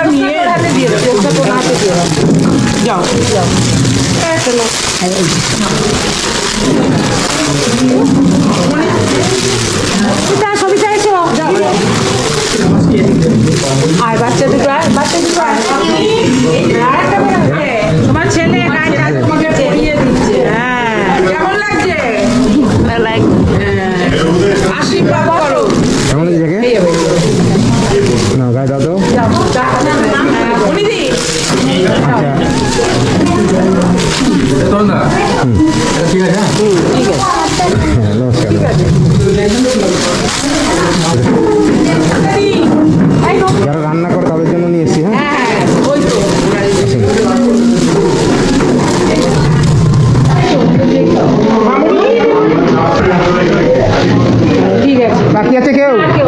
ওটা নিয়ে হাতে দিয়ে দাও চোখটা তোর হাতে দিয়ে দাও যাও যাও। চলো সবিতা সবিতা এসো আয় বাচ্চা দুটো বাচ্চা দুটো ঠিক আছে জন্য নিয়ে এসেছি হ্যাঁ ঠিক আছে বাকি আছে কেউ কেউ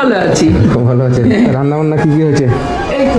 ভালো আছি। খুব ভালো আছে। রান্না বান্না কি কি হয়েছে? এই তো।